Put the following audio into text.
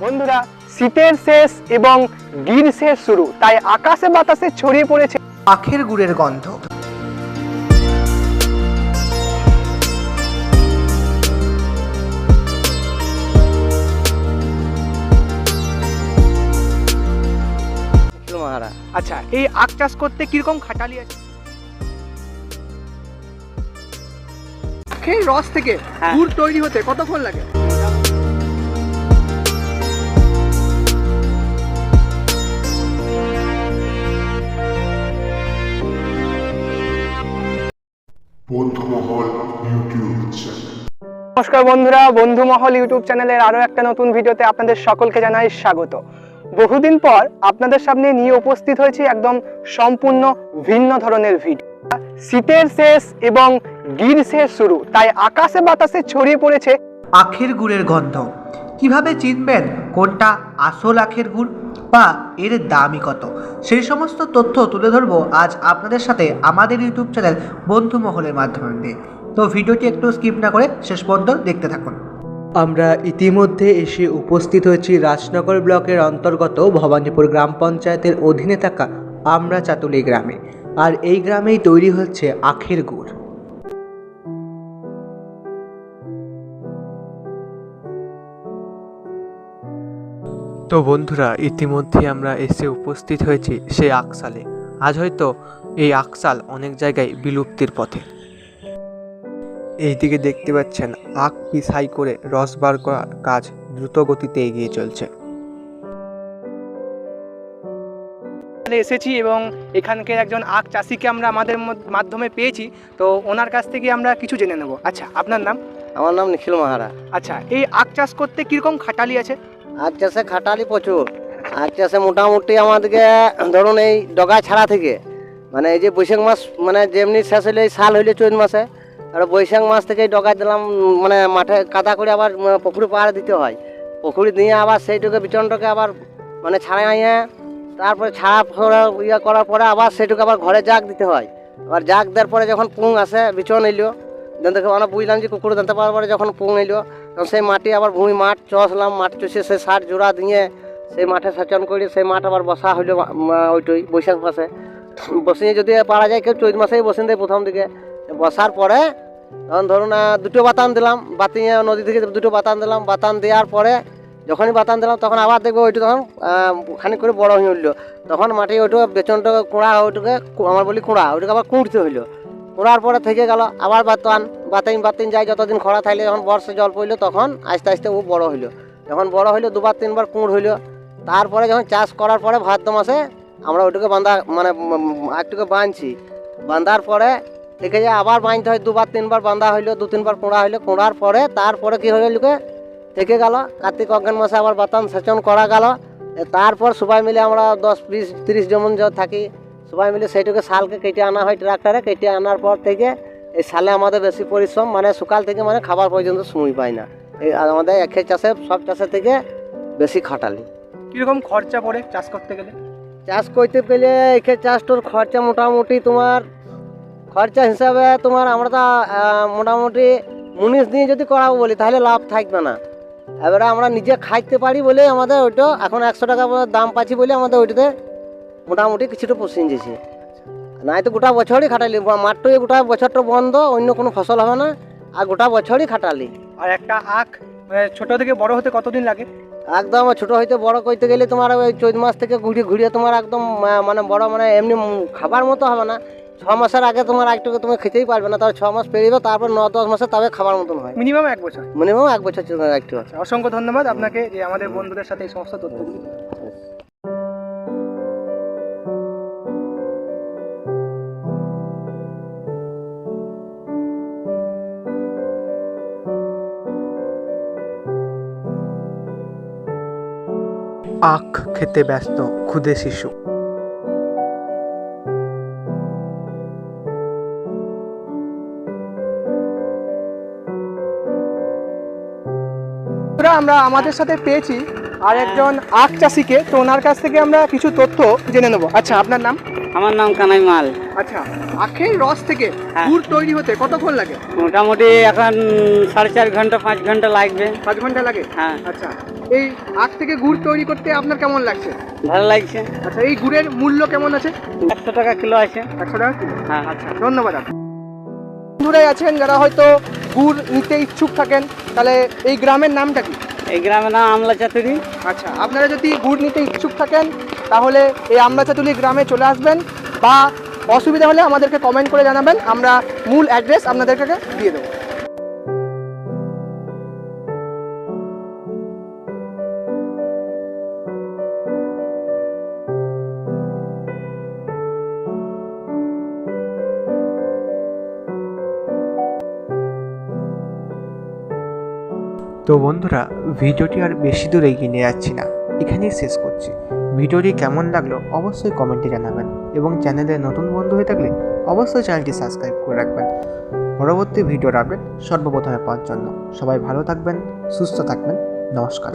বন্ধুরা শীতের শেষ এবং গ্রীষ্মের শুরু তাই আকাশে বাতাসে ছড়িয়ে পড়েছে আখের গুড়ের গন্ধ। আচ্ছা এই আখ চাষ করতে কীরকম খাটালি আছে? আখের রস থেকে হ্যাঁ। গুড় তৈরি হতে কতক্ষণ লাগে? নমস্কার বন্ধুরা বন্ধু মহল ইউটিউব চ্যানেলের আরও একটা নতুন ভিডিওতে আপনাদের সকলকে জানাই স্বাগত। বহুদিন পর আপনাদের সামনে নিয়ে উপস্থিত হয়েছি একদম সম্পূর্ণ ভিন্ন ধরনের ভিডিও। শীতের শেষ এবং গ্রীষ্মের শুরু, তাই আকাশে বাতাসে ছড়িয়ে পড়েছে আখের গুড়ের গন্ধ। কীভাবে চিনবেন কোনটা আসল আখের গুড় বা এর দামই কত? সেই সমস্ত তথ্য তুলে ধরবো আজ আপনাদের সাথে আমাদের ইউটিউব চ্যানেল বন্ধু মহলের মাধ্যমে। তো ভিডিওটি একটু স্কিপ না করে শেষ পর্যন্ত দেখতে থাকুন। আমরা ইতিমধ্যে এসে উপস্থিত হয়েছি রাজনগর ব্লকের অন্তর্গত ভবানীপুর গ্রাম পঞ্চায়েতের অধীনে থাকা আমরা চাতুলি গ্রামে। আর এই গ্রামেই তৈরি হচ্ছে আখের গুড়। তো বন্ধুরা ইতিমধ্যে আমরা এসে উপস্থিত হয়েছি সেই আকসালে আজ হয়তো এই আকসাল অনেক জায়গায় বিলুপ্তির পথে। এইদিকে দেখতে পাচ্ছেন আখ পিসাই করে রস বার করার কাজ দ্রুত গতিতে এগিয়ে চলছে। এখানে এসেছি এবং এখানকার একজন আখ চাষিকে আমরা আমাদের মাধ্যমে পেয়েছি তো ওনার কাছ থেকে আমরা কিছু জেনে নেব। আচ্ছা আপনার নাম? আমার নাম নিখিল মাহারা। আচ্ছা এই আখ চাষ করতে কীরকম খাটালি আছে? আখ চাষে খাটালি প্রচুর। আখ চাষে মোটামুটি আমাদেরকে ধরুন এই ডগা ছাড়া থেকে মানে এই যে বৈশাখ মাস মানে যেমনি শেষ হইলে এই সাল হইলে চৈত মাসে আর বৈশাখ মাস থেকে ডগা দিলাম মানে মাঠে কাদা করে আবার পুকুরে পাড়ে দিতে হয়। পুকুরি দিয়ে আবার সেইটুকু বিচনটাকে আবার মানে ছাড়াইয়ে তারপরে ছাড়া ইয়ে করার পরে আবার সেটুকু আবার ঘরে জাগ দিতে হয়। আবার জাগ দেওয়ার পরে যখন পুং আসে, বিচন এলো দেখে আমরা বুঝলাম যে কুকুর জানতে পারার পরে যখন পুং এলো, তখন সেই মাটি আবার ভূমি মাঠ, চষলাম, মাঠ চষে সেই সার জোড়া দিয়ে সেই মাঠে সেচন করে সেই মাঠ আবার বসা হইল ওইটই, বৈশাখ মাসে। বসিয়ে যদি পারা যায়, কেউ চৈত মাসেই বসিয়ে দেয় প্রথম দিকে। বসার পরে, তখন ধরুন দুটো বাতান দিলাম বাতিয়ে নদী থেকে দুটো বাতান দিলাম, বাতান দেওয়ার পরে যখনই বাতান দিলাম, তখন আবার দেখব ওইটু তখন খানিক করে বড় হয়ে উঠল। তখন মাটি ওইটু বেচনটাকে কুঁড়া, ওইটুকে আমার বলি কুঁড়া, ওইটুকে আবার কুঁড়তে হইল। কুঁড়ার পরে থেকে গেল, আবার বাতান, বাতিন বাতিন যায়, যতদিন খরা থাকলে যখন বর্ষে জল পড়ল, তখন আস্তে আস্তে ও বড় হইল। যখন বড় হইল, দুবার, তিনবার কুঁড় হইল। তারপরে যখন চাষ করার পরে ভাদ্র মাসে আমরা ওইটুকে বাঁধা মানে একটুকে বাঁধছি। বাঁধার পরে থেকে যায় আবার বাঁধতে হয় দুবার তিনবার বাঁধা হইল দু তিনবার কুঁড়া হইল। কুঁড়ার পরে তারপরে কি হইল লোকে? থেকে গেল। কার্তিক অজ্ঞান মাসে আবার বাতান সেচন করা গেল। তারপর সবাই মিলে আমরা দশ বিশ তিরিশ যেমন যা থাকি সবাই মিলে সেইটুকু শালকে কেটে আনা হয় ট্রাক্টরে। কেটে আনার পর থেকে এই সালে আমাদের বেশি পরিশ্রম মানে সকাল থেকে মানে খাবার পর্যন্ত সময় পাই না। এই আমাদের একের চাষে সব চাষের থেকে বেশি খাটালি। কীরকম খরচা পড়ে চাষ করতে গেলে? চাষ করতে গেলে এখের চাষটোর খরচা মোটামুটি তোমার খরচা হিসাবে তোমার আমরা তো মোটামুটি মুনিশ দিয়ে যদি করাবো বলি, তাহলে লাভ থাকবে না। এবারে আমরা নিজে খাইতে পারি বলে আমাদের ওইটা, এখন একশো টাকা দাম পাচ্ছি বলে আমাদের ওইটাতে মোটামুটি কিছুটা পোষিয়ে দিয়েছি। নাই তো গোটা বছরই খাটালি মাঠটা গোটা বছরটা বন্ধ, অন্য কোনো ফসল হবে না, আর গোটা বছরই খাটালি। আর একটা আখ ছোট থেকে বড় হতে কতদিন লাগে? একদম ছোট হইতে বড় করতে গেলে তোমার ওই চৈত মাস থেকে ঘুরিয়ে ঘুরিয়ে তোমার একদম মানে বড় মানে এমনি খাবার মতো হবে না। ছ মাসের আগে তোমার একটুকু তুমি খেতেই পারবে না তারপর ছ মাস পেরিয়ে তারপর ন দশ মাসে তবে খাবার মতন হয়। মিনিমাম এক বছর। মিনিমাম এক বছর একটু। অসংখ্য ধন্যবাদ আপনাকে যে আমাদের বন্ধুদের সাথে এই সমস্ত তথ্যগুলি আখ খেতে ব্যস্ত, ক্ষুদে শিশু। আমরা আমাদের সাথে পেয়েছি আর একজন আখ চাষিকে, তো ওনার কাছ থেকে আমরা কিছু তথ্য জেনে নেব। আচ্ছা আপনার নাম? আমার নাম কানাই মাল। আচ্ছা আখের রস থেকে হ্যাঁ। গুড় তৈরি হতে কতক্ষণ লাগে? মোটামুটি এখন সাড়ে চার ঘণ্টা পাঁচ ঘণ্টা লাগবে। পাঁচ ঘণ্টা লাগে? হ্যাঁ। আচ্ছা এই আখ থেকে গুড় তৈরি করতে আপনার কেমন লাগছে? ভালো লাগছে। আচ্ছা এই গুড়ের মূল্য কেমন আছে? একশো টাকা কিলো আছে। একশো টাকা কিলো? হ্যাঁ। আচ্ছা ধন্যবাদ। বন্ধুরাই আছেন যারা হয়তো গুড় নিতে ইচ্ছুক থাকেন তাহলে এই গ্রামের নামটা কি? এই গ্রামের নাম আমলা চাতুরি। আচ্ছা আপনারা যদি গুড় নিতে ইচ্ছুক থাকেন তাহলে এই আমরাচাতুলি গ্রামে চলে আসবেন বা অসুবিধা হলে আমাদেরকে কমেন্ট করে জানাবেন, আমরা মূল অ্যাড্রেস আপনাদেরকে দিয়ে দেবো। তো বন্ধুরা, ভিডিওটি আর বেশি দূর এগিয়ে নিয়ে যাচ্ছি না, এখানেই শেষ করছি। ভিডিওটি কেমন লাগল অবশ্যই কমেন্টে জানাবেন এবং চ্যানেলে নতুন বন্ধু হয়ে থাকলে অবশ্যই চ্যানেলটি সাবস্ক্রাইব করে রাখবেন। পরবর্তী ভিডিওর আপডেট সর্বপ্রথমে পাওয়ার জন্য সবাই ভালো থাকবেন, সুস্থ থাকবেন, নমস্কার।